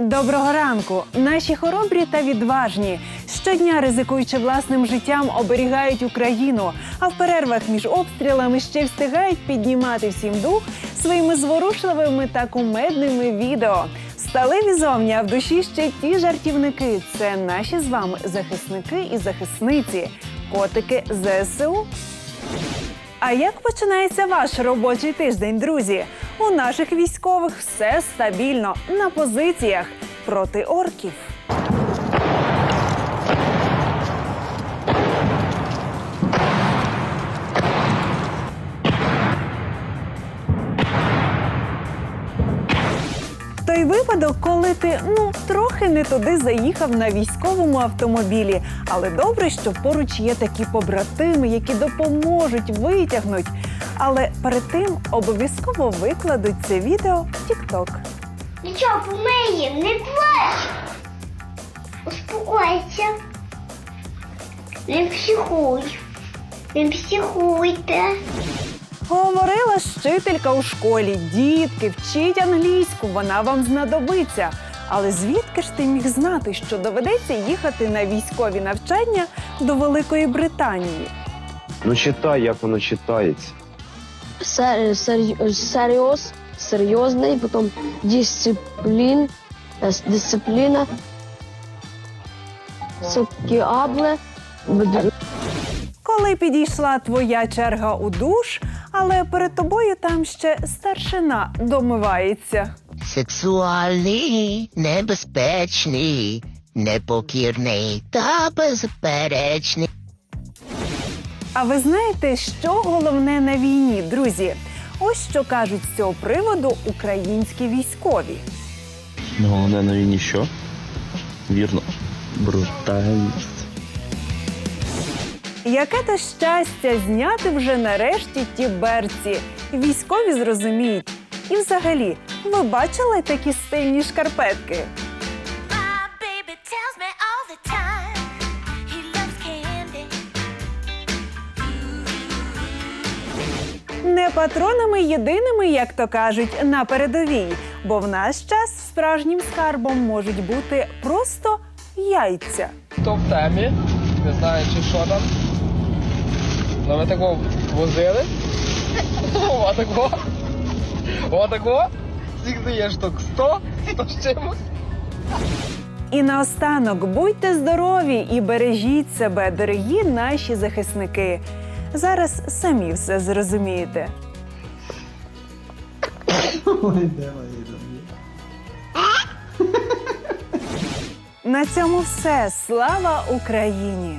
Доброго ранку! Наші хоробрі та відважні щодня, ризикуючи власним життям, оберігають Україну, а в перервах між обстрілами ще встигають піднімати всім дух своїми зворушливими та кумедними відео. Сталеві зовні, а в душі ще ті жартівники. Це наші з вами захисники і захисниці, котики ЗСУ. А як починається ваш робочий тиждень, друзі? У наших військових все стабільно на позиціях проти орків. Той випадок, коли ти ну трохи не туди заїхав на військовому автомобілі, але добре, що поруч є такі побратими, які допоможуть витягнуть. Але перед тим обов'язково викладуть це відео в TikTok. Нічого, помиємо, не плач. Успокойся. Не психуй. Не психуйте. Говорила вчителька у школі: дітки, вчіть англійську, вона вам знадобиться. Але звідки ж ти міг знати, що доведеться їхати на військові навчання до Великої Британії? Ну читай, як воно читається. Сер, сер, серйоз, серйозний, потім дисциплін, е, дисципліна, сокіабле, Коли підійшла твоя черга у душ, але перед тобою там ще старшина домивається. Сексуальний, небезпечний, непокірний та безперечний. А ви знаєте, що головне на війні, друзі? Ось що кажуть з цього приводу українські військові. Ну, Головне на війні що? Вірно. Брутальність. Яке то щастя зняти вже нарешті ті берці. Військові зрозуміють. І взагалі, ви бачили такі стильні шкарпетки? Не патронами єдиними, як то кажуть, на передовій. Бо в наш час справжнім скарбом можуть бути просто яйця. Хто в темі, не знаю, чи що там. Ну ви такого возили? О, такого. О, такого. Скільки штук? 100? 100 з чимось? І наостанок будьте здорові і бережіть себе, дорогі наші захисники. Зараз самі все зрозумієте. На цьому все. Слава Україні!